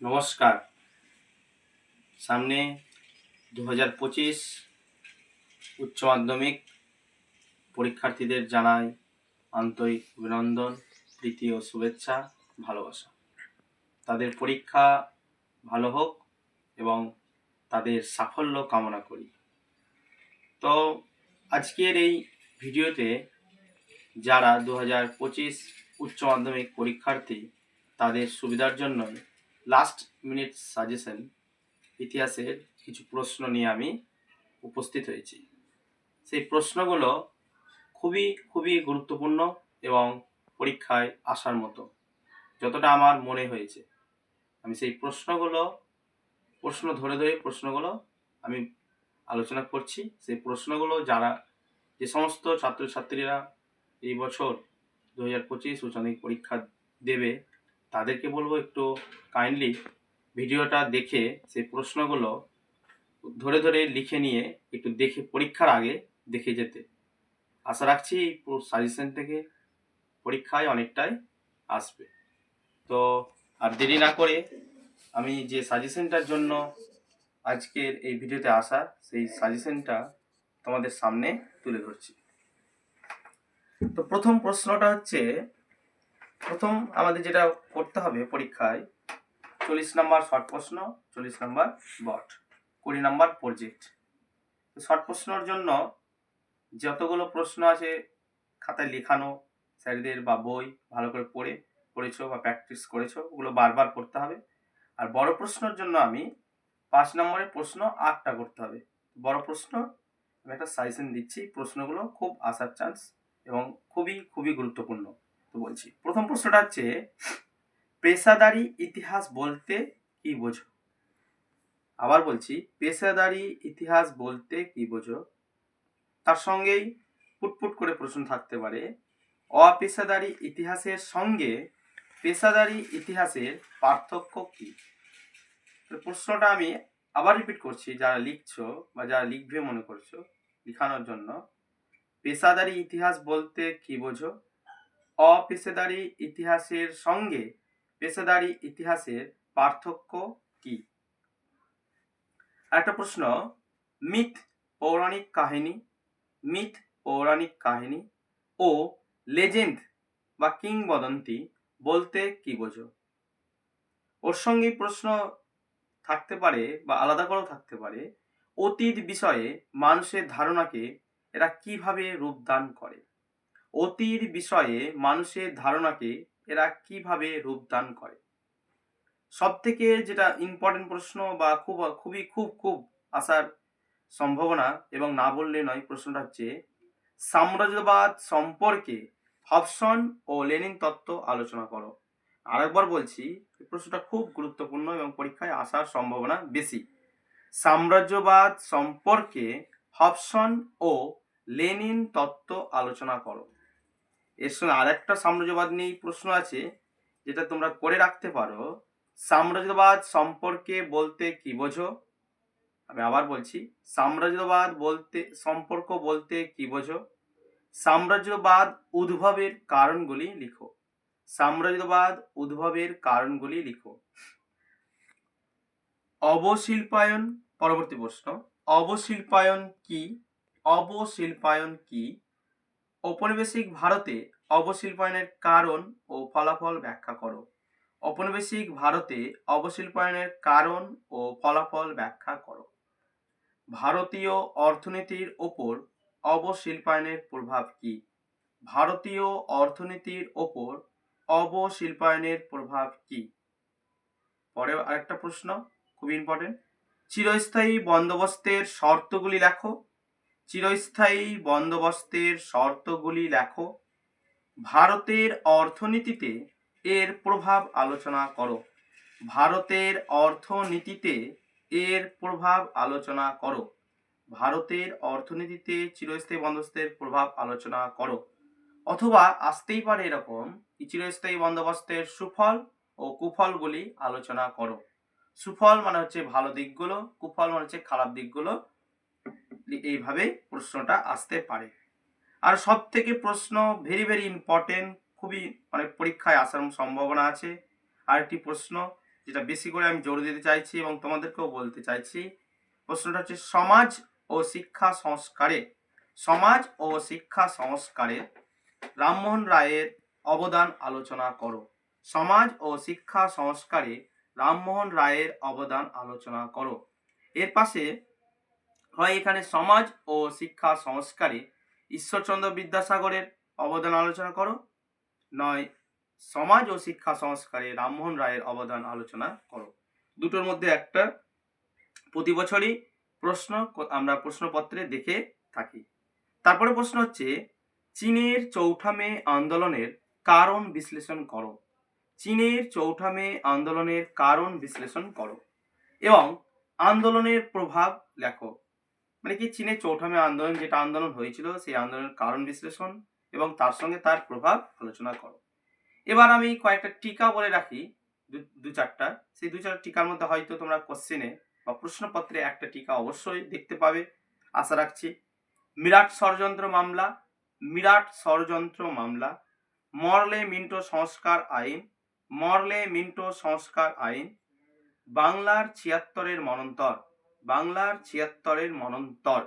নমস্কার। সামনে দু হাজার পঁচিশ উচ্চ মাধ্যমিক পরীক্ষার্থীদের জানাই আন্তরিক অভিনন্দন, প্রীতি ও শুভেচ্ছা, ভালোবাসা। তাদের পরীক্ষা ভালো হোক এবং তাদের সাফল্য কামনা করি। তো আজকের এই ভিডিওতে যারা দু হাজার পঁচিশ উচ্চ মাধ্যমিক পরীক্ষার্থী, তাদের সুবিধার জন্যই লাস্ট মিনিট সাজেশন ইতিহাসের কিছু প্রশ্ন নিয়ে আমি উপস্থিত হয়েছি। সেই প্রশ্নগুলো খুবই খুবই গুরুত্বপূর্ণ এবং পরীক্ষায় আসার মতো, যতটা আমার মনে হয়েছে। আমি সেই প্রশ্নগুলো, প্রশ্ন ধরে ধরে প্রশ্নগুলো আমি আলোচনা করছি। সেই প্রশ্নগুলো যারা, যে সমস্ত ছাত্রছাত্রীরা এই বছর দু হাজার পঁচিশ উচ্চ পরীক্ষা দেবে তাদেরকে বলব একটু কাইন্ডলি ভিডিওটা দেখে সেই প্রশ্নগুলো ধরে ধরে লিখে নিয়ে একটু দেখে পরীক্ষার আগে দেখে যেতে। আশা রাখছি এই সাজেশন থেকে পরীক্ষায় অনেকটাই আসবে। তো আর দেরি না করে আমি যে সাজেশনটার জন্য আজকের এই ভিডিওতে আসা, সেই সাজেশনটা তোমাদের সামনে তুলে ধরছি। তো প্রথম প্রশ্নটা হচ্ছে প্রথম আমাদের যেটা করতে হবে পরীক্ষায়, চল্লিশ নাম্বার শর্ট প্রশ্ন, চল্লিশ নাম্বার বট, কুড়ি নাম্বার প্রজেক্ট। শর্ট প্রশ্নর জন্য যতগুলো প্রশ্ন আছে খাতায় লেখানো, স্যারদের বা বই ভালো করে পড়ে, পড়েছো বা প্র্যাকটিস করেছ, ওগুলো বারবার করতে হবে। আর বড় প্রশ্নের জন্য আমি পাঁচ নম্বরের প্রশ্ন আটটা করতে হবে। বড় প্রশ্ন, আমি একটা সাজেশন দিচ্ছি, প্রশ্নগুলো খুব আসার চান্স এবং খুবই খুবই গুরুত্বপূর্ণ। তো বলছি, প্রথম প্রশ্নটা হচ্ছে, পেশাদারি ইতিহাস বলতে কি বোঝো? আবার বলছি, পেশাদারি ইতিহাস বলতে কি বোঝো? তার সঙ্গেই পুটপুট করে প্রশ্ন থাকতে পারে, অপেশাদারি ইতিহাসের সঙ্গে পেশাদারি ইতিহাসের পার্থক্য কি? প্রশ্নটা আমি আবার রিপিট করছি, যারা লিখছো বা যারা লিখবে মনে করছ, লিখানোর জন্য, পেশাদারি ইতিহাস বলতে কি বোঝো? অপেশাদারি ইতিহাসের সঙ্গে পেশাদারি ইতিহাসের পার্থক্য কি? একটা প্রশ্ন, মিথ পৌরাণিক কাহিনী, মিথ পৌরাণিক কাহিনী ও লেজেন্ড বা কিংবদন্তি বলতে কি বোঝো? ওর সঙ্গে প্রশ্ন থাকতে পারে বা আলাদা করেও থাকতে পারে, অতীত বিষয়ে মানুষের ধারণাকে এরা কীভাবে রূপদান করে? অতীত বিষয়ে মানুষের ধারণাকে এরা কীভাবে রূপদান করে? সব থেকে যেটা ইম্পর্টেন্ট প্রশ্ন বা খুব, খুবই খুব খুব আসার সম্ভাবনা এবং না বললে নয় প্রশ্নটা হচ্ছে, সাম্রাজ্যবাদ সম্পর্কে হবসন ও লেনিন তত্ত্ব আলোচনা করো। আরেকবার বলছি প্রশ্নটা খুব গুরুত্বপূর্ণ এবং পরীক্ষায় আসার সম্ভাবনা বেশি। সাম্রাজ্যবাদ সম্পর্কে হবসন ও লেনিন তত্ত্ব আলোচনা করো। এর সঙ্গে আরেকটা সাম্রাজ্যবাদ নিয়েই প্রশ্ন আছে, যেটা তোমরা করে রাখতে পারো। সাম্রাজ্যবাদ সম্পর্কে বলতে কি বোঝো? আমি আবার বলছি, সাম্রাজ্যবাদ বলতে, সম্পর্ক বলতে কি বোঝো? সাম্রাজ্যবাদ উদ্ভবের কারণগুলি লিখো। সাম্রাজ্যবাদ উদ্ভবের কারণগুলি লিখো। অবশিল্পায়ন, পরবর্তী প্রশ্ন, অবশিল্পায়ন কি? অবশিল্পায়ন কি? ঔপনিবেশিক ভারতে অবশিল্পায়নের কারণ ও ফলাফল ব্যাখ্যা করো। ঔপনিবেশিক ভারতে অবশিল্পায়নের কারণ ও ফলাফল ব্যাখ্যা করো। ভারতীয় অর্থনীতির ওপর অবশিল্পায়নের প্রভাব কি? ভারতীয় অর্থনীতির ওপর অবশিল্পায়নের প্রভাব কি? পরে আরেকটা প্রশ্ন খুব ইম্পর্টেন্ট চিরস্থায়ী বন্দোবস্তের শর্তগুলি লেখো। চিরস্থায়ী বন্দোবস্তের শর্তগুলি লেখো। ভারতের অর্থনীতিতে এর প্রভাব আলোচনা করো। ভারতের অর্থনীতিতে এর প্রভাব আলোচনা করো। ভারতের অর্থনীতিতে চিরস্থায়ী বন্দোবস্তের প্রভাব আলোচনা করো। অথবা আসতেই পারে এরকম চিরস্থায়ী বন্দোবস্তের সুফল ও কুফলগুলি আলোচনা করো। সুফল মানে হচ্ছে ভালো দিকগুলো, কুফল মানে হচ্ছে খারাপ দিকগুলো এইভাবে প্রশ্নটা আসতে পারে। আর সব থেকে প্রশ্ন ভেরি ভেরি ইম্পর্টেন্ট খুবই মানে পরীক্ষায় আসার সম্ভাবনা আছে। আরেকটি প্রশ্ন যেটা বেশি করে আমি জোর দিতে চাইছি এবং তোমাদেরকেও বলতে চাইছি, প্রশ্নটা হচ্ছে সমাজ ও শিক্ষা সংস্কারে, সমাজ ও শিক্ষা সংস্কারে রামমোহন রায়ের অবদান আলোচনা করো। সমাজ ও শিক্ষা সংস্কারে রামমোহন রায়ের অবদান আলোচনা করো। এর পাশে হয় এখানে সমাজ ও শিক্ষা সংস্কারে ঈশ্বরচন্দ্র বিদ্যাসাগরের অবদান আলোচনা করো। নয়, সমাজ ও শিক্ষা সংস্কারে রামমোহন রায়ের অবদান আলোচনা করো। দুটোর মধ্যে একটা প্রতি বছরই প্রশ্ন আমরা প্রশ্নপত্রে দেখে থাকি। তারপরে প্রশ্ন হচ্ছে, চীনের চৌঠা মে আন্দোলনের কারণ বিশ্লেষণ করো। চীনের চৌঠা মে আন্দোলনের কারণ বিশ্লেষণ করো এবং আন্দোলনের প্রভাব লেখো। মানে কি চীনের চৌঠা মে আন্দোলন যেটা আন্দোলন হয়েছিল, সেই আন্দোলনের কারণ বিশ্লেষণ এবং তার সঙ্গে তার প্রভাব আলোচনা করো। এবার আমি কয়েকটা টিকা বলে রাখি, দু চারটা। সেই দু চারটা টিকার মধ্যে হয়তো তোমরা কোশ্চেনে বা প্রশ্নপত্রে একটা টিকা অবশ্যই দেখতে পাবে। আশা রাখছি। মিরাট ষড়যন্ত্র মামলা, মিরাট ষড়যন্ত্র মামলা, মরলে মিন্টো সংস্কার আইন, মরলে মিন্টো সংস্কার আইন, বাংলার ছিয়াত্তরের মনন্তর। বাংলার ছিয়াত্তরের মনন্তর।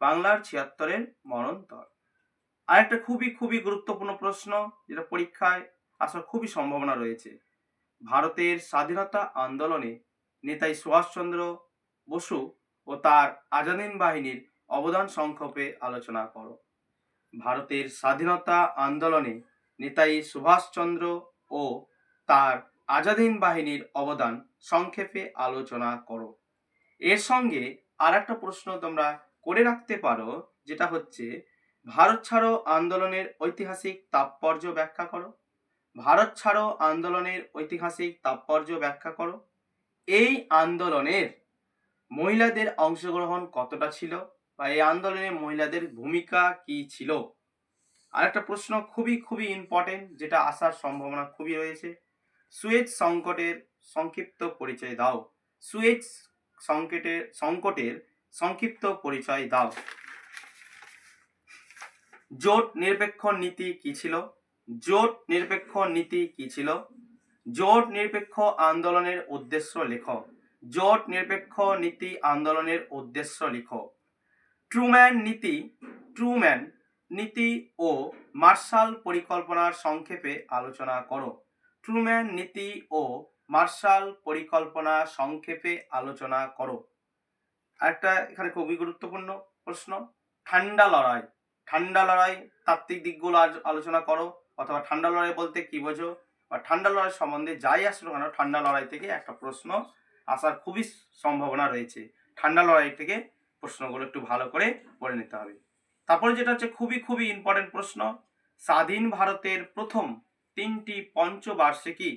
বাংলার ছিয়াত্তরের মনন্তর। আরেকটা খুবই খুবই গুরুত্বপূর্ণ প্রশ্ন যেটা পরীক্ষায় আসার খুবই সম্ভাবনা রয়েছে। ভারতের স্বাধীনতা আন্দোলনে নেতাই সুভাষচন্দ্র বসু ও তার আজাদিন বাহিনীর অবদান সংক্ষেপে আলোচনা করো। ভারতের স্বাধীনতা আন্দোলনে নেতাই সুভাষচন্দ্র ও তার আজাদিন বাহিনীর অবদান সংক্ষেপে আলোচনা করো। এর সঙ্গে আর একটা প্রশ্ন তোমরা করে রাখতে পারো, যেটা হচ্ছে, ভারত ছাড়ো আন্দোলনের ঐতিহাসিক তাৎপর্য ব্যাখ্যা করো। ভারত ছাড়ো আন্দোলনের ঐতিহাসিক তাৎপর্য ব্যাখ্যা করো। এই আন্দোলনের মহিলাদের অংশগ্রহণ কতটা ছিল বা এই আন্দোলনে মহিলাদের ভূমিকা কি ছিল? আর একটা প্রশ্ন খুবই খুবই ইম্পর্টেন্ট যেটা আসার সম্ভাবনা খুবই রয়েছে। সুয়েজ সংকটের সংক্ষিপ্ত পরিচয় দাও। সুয়েজ সংকটের সংকটের সংক্ষিপ্ত পরিচয় দাও। জোট নিরপেক্ষ নীতি কি ছিল? জোট নিরপেক্ষ নীতি কি ছিল? জোট নিরপেক্ষ আন্দোলনের উদ্দেশ্য লেখ। জোট নিরপেক্ষ নীতি আন্দোলনের উদ্দেশ্য লিখ। ট্রুম্যান নীতি ট্রুম্যান নীতি ও মার্শাল পরিকল্পনার সংক্ষেপে আলোচনা করো। ট্রুম্যান নীতি ও মার্শাল পরিকল্পনা, সংক্ষেপে আলোচনা করো। আরেকটা এখানে খুবই গুরুত্বপূর্ণ প্রশ্ন, ঠান্ডা লড়াই। ঠান্ডা লড়াই তাত্ত্বিক দিকগুলো আলোচনা করো, অথবা ঠান্ডা লড়াই বলতে কি বোঝো? বা ঠান্ডা লড়াই সম্বন্ধে যাই আসলো কেন, ঠান্ডা লড়াই থেকে একটা প্রশ্ন আসার খুবই সম্ভাবনা রয়েছে। ঠান্ডা লড়াই থেকে প্রশ্নগুলো একটু ভালো করে পড়ে নিতে হবে। তারপরে যেটা হচ্ছে খুবই খুবই ইম্পর্টেন্ট প্রশ্ন, স্বাধীন ভারতের প্রথম তিনটি পঞ্চবার্ষিকী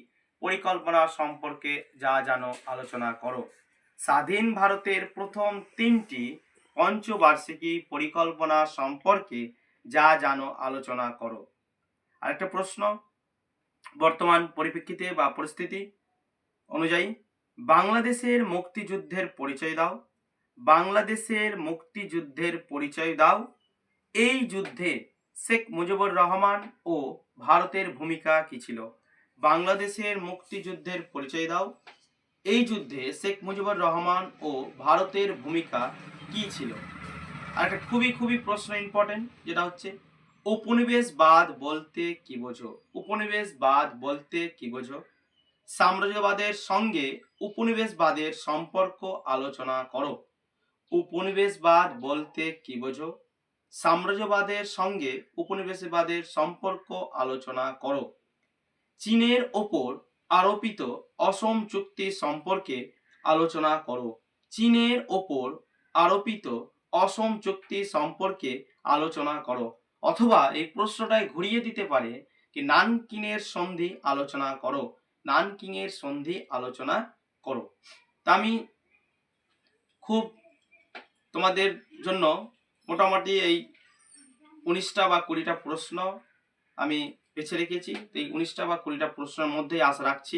পরিকল্পনা সম্পর্কে যা জানো আলোচনা করো। স্বাধীন ভারতের প্রথম তিনটি পঞ্চবার্ষিকী পরিকল্পনা সম্পর্কে যা জানো আলোচনা করো। আরেকটা প্রশ্ন, বর্তমান পরিপ্রেক্ষিতে বা পরিস্থিতি অনুযায়ী বাংলাদেশের মুক্তিযুদ্ধের পরিচয় দাও। বাংলাদেশের মুক্তিযুদ্ধের পরিচয় দাও। এই যুদ্ধে শেখ মুজিবুর রহমান ও ভারতের ভূমিকা কি ছিল? বাংলাদেশের মুক্তিযুদ্ধের পরিচয় দাও। এই যুদ্ধে শেখ মুজিবুর রহমান ও ভারতের ভূমিকা কি ছিল? আর একটা খুবই খুবই প্রশ্ন ইম্পর্টেন্ট যেটা হচ্ছে, উপনিবেশবাদ বলতে কি বোঝো? উপনিবেশবাদ বলতে কি বোঝো? সাম্রাজ্যবাদের সঙ্গে উপনিবেশবাদের সম্পর্ক আলোচনা করো। উপনিবেশবাদ বলতে কি বোঝো? সাম্রাজ্যবাদের সঙ্গে উপনিবেশবাদের সম্পর্ক আলোচনা করো। চীনের ওপর আরোপিত অসম চুক্তি সম্পর্কে আলোচনা করো। চীনের ওপর আরোপিত অসম চুক্তি সম্পর্কে আলোচনা করো। অথবা এই প্রশ্নটায় ঘুরিয়ে দিতে পারে কি নানকিনের সন্ধি আলোচনা করো। নানকিংয়ের সন্ধি আলোচনা করো। তা আমি খুব তোমাদের জন্য মোটামুটি এই উনিশটা বা কুড়িটা প্রশ্ন আমি বেছে রেখেছি। তো এই উনিশটা বা কুড়িটা প্রশ্নের মধ্যেই আশা রাখছি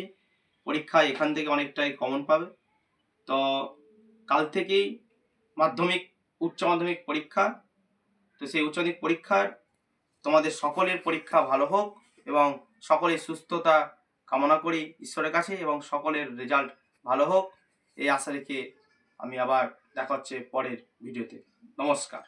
পরীক্ষায় এখান থেকে অনেকটাই কমন পাবে। তো কাল থেকেই মাধ্যমিক, উচ্চ মাধ্যমিক পরীক্ষা। তো সেই উচ্চ মাধ্যমিক পরীক্ষার তোমাদের সকলের পরীক্ষা ভালো হোক এবং সকলের সুস্থতা কামনা করি ঈশ্বরের কাছে এবং সকলের রেজাল্ট ভালো হোক। এই আশা রেখে আমি আবার দেখা হচ্ছে পরের ভিডিওতে নমস্কার।